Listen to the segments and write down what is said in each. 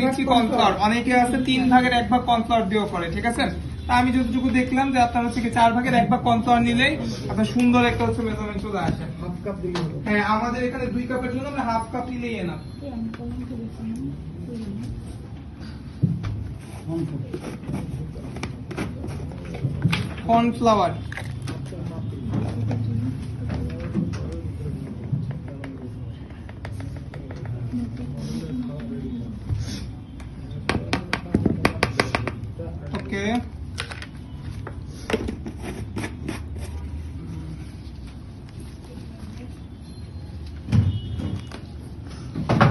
দিচ্ছি কর্নফ্লাওয়ার অনেকে আছে তিন ভাগের এক ভাগ কর্নফ্লাওয়ার দিয়েও করে ঠিক আছে? তা আমি যতটুকু দেখলাম যে আপনার হচ্ছে চার ভাগের এক ভাগ কর্নফ্লাওয়ার নিলেই আপনার সুন্দর একটা হচ্ছে মেজারমেন্ট চলে আসে। হাফ কাপ দিলে হ্যাঁ আমাদের এখানে দুই কাপের জন্য আমরা হাফ কাপ নিলেই না কর্নফ্লাওয়ার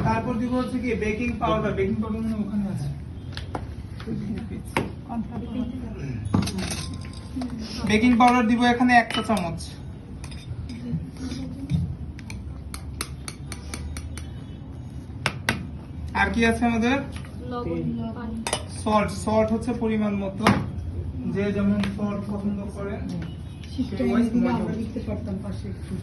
তারপর দিব হচ্ছে কি বেকিং পাউডার বেকিং পাউডার মানে ওখানে আছে। বেকিং পাউডার দিব এখানে এক চা চামচ। আর কি আছে আমাদের? সল্ট সল্ট হচ্ছে পরিমাণ মতো। যে যেমন সল্ট পছন্দ লিখতে পারতাম পাশে একটু।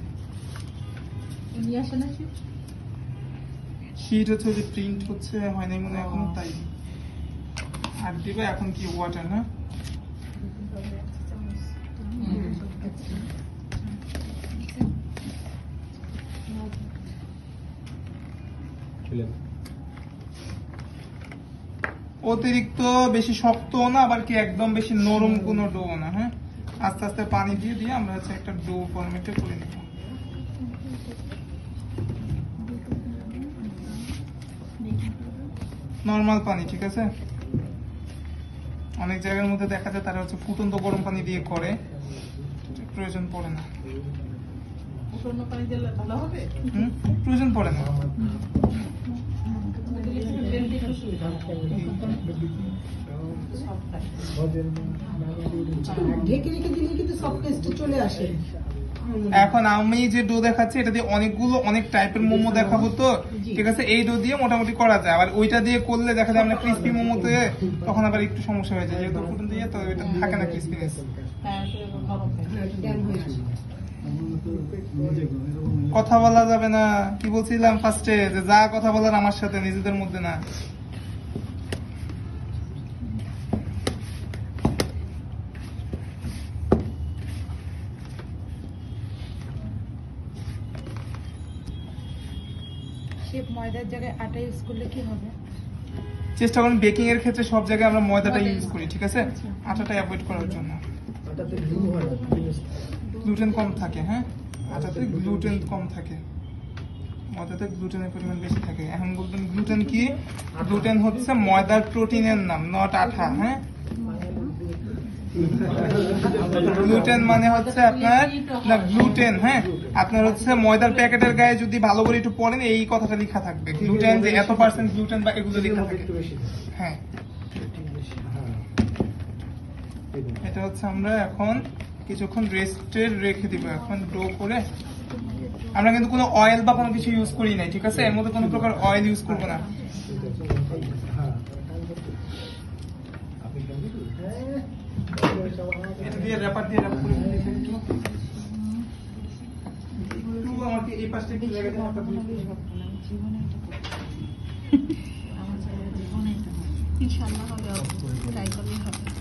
শীট হচ্ছে যে প্রিন্ট হচ্ছে হয় নাই মনে এখনও তাই। আর দিবে এখন কি ওয়াটার না? অতিরিক্ত বেশি শক্ত না আবার কি একদম বেশি নরম কোনো ডো না হ্যাঁ? আস্তে আস্তে পানি দিয়ে দিয়ে আমরা হচ্ছে একটা ডো ফরমেটে করে নেব। নর্মাল পানি ঠিক আছে? অনেক জায়গার মধ্যে দেখা যায় তারা হচ্ছে ফুটন্ত গরম পানি দিয়ে করে। প্রয়োজন পড়ে না। প্রয়োজন পড়ে না। এখন আমি যে ডো দেখাচ্ছি এটা দিয়ে অনেকগুলো অনেক টাইপের মোমো দেখাবো তো। ঠিক আছে এই দুধ দিয়ে মোটামুটি করা যায়। আবার ওইটা দিয়ে করলে দেখা যায় আমরা ক্রিস্পি মোমোতে তখন আবার একটু সমস্যা হয়ে যায় যেহেতু ফুটন দিয়ে তো ওইটা থাকে না ক্রিস্পিনেস ড্যাম কথা বলা যাবে না। কি বলছিলাম ফার্স্টে যে যা কথা বলার আমার সাথে নিজেদের মধ্যে না। শেপ ময়দার জায়গায় আটা ইউজ করলে কি হবে? চেষ্টা করুন বেকিং এর ক্ষেত্রে সব জায়গায় আমরা ময়দাটা ইউজ করি ঠিক আছে? আটাটা অ্যাভয়েড করার জন্য। গ্লু হয় গ্লুটেন কম থাকে হ্যাঁ? আটাতে গ্লুটেন কম থাকে। ময়দাতে গ্লুটেনের পরিমাণ বেশি থাকে। এখন বলবেন গ্লুটেন কি? গ্লুটেন হচ্ছে ময়দার প্রোটিনের নাম নট আঠা হ্যাঁ? গ্লুটেন মানে হচ্ছে আপনার, না গ্লুটেন হ্যাঁ? আপনার হচ্ছে ময়দার প্যাকেটের গায়ে যদি ভালো করে একটু পড়েন, এই কথাটা লেখা থাকবে। গ্লুটেন যে এত পার্সেন্ট গ্লুটেন বা এগুলো লেখা থাকে। হ্যাঁ। এটা হচ্ছে আমরা এখন কিছুক্ষণ রেস্টে রেখে দিব। এখন ডো করে। আমরা কিন্তু কোনো অয়েল বা কোনো কিছু ইউজ করি নাই, ঠিক আছে? এর মধ্যে কোনো প্রকার অয়েল ইউজ করব না। হ্যাঁ। এটা দিয়ে র্যাপার দিয়ে র্যাপ করে দিতে একটু একটু আমাকে এই পাশটা একটু হাতটা দিয়ে দিন। ইনশাল্লাহ হবে ট্রাই করলে হবে